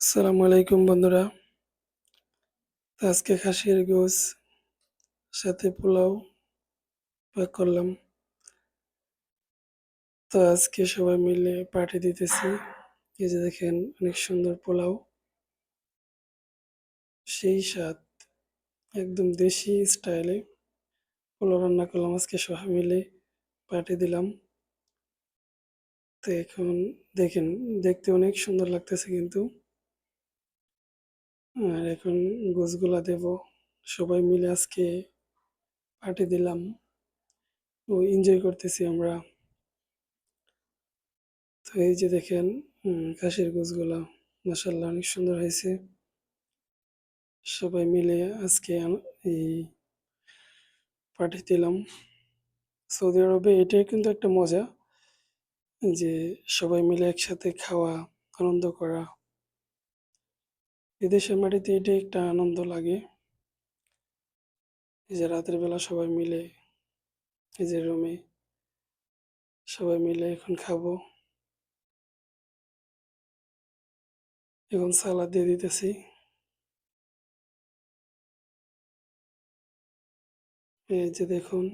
আসসালামু আলাইকুম, বন্ধুরা। আজকে খাসির গোস সাথে পোলাও প্যাক করলাম। তো আজকে সবাই মিলে পার্টি দিতেছি। এই যে দেখেন, অনেক সুন্দর পোলাও। সেই স্বাদ, একদম দেশি স্টাইলে পোলাও রান্না করলাম। আজকে সবাই মিলে পার্টি দিলাম। তো এখন দেখেন, দেখতে অনেক সুন্দর লাগতেছে কিন্তু। আর এখন গোছগুলা দেব। সবাই মিলে আজকে পার্টি দিলাম। ও এনজয় করতেছি আমরা। তো এই যে দেখেন খাসির গোছগুলা মাসাল্লাহ অনেক সুন্দর হয়েছে। সবাই মিলে আজকে এই পার্টি দিলাম। সৌদি আরবে এটাই কিন্তু একটা মজা যে সবাই মিলে একসাথে খাওয়া, আনন্দ করা। বিদেশের মাটিতে এটাই একটা আনন্দ লাগে। এই যে রাতের বেলা সবাই মিলে এই যে রুমে সবাই মিলে এখন খাব। এখন সালাদ দিয়ে দিতেছি। এই যে দেখুন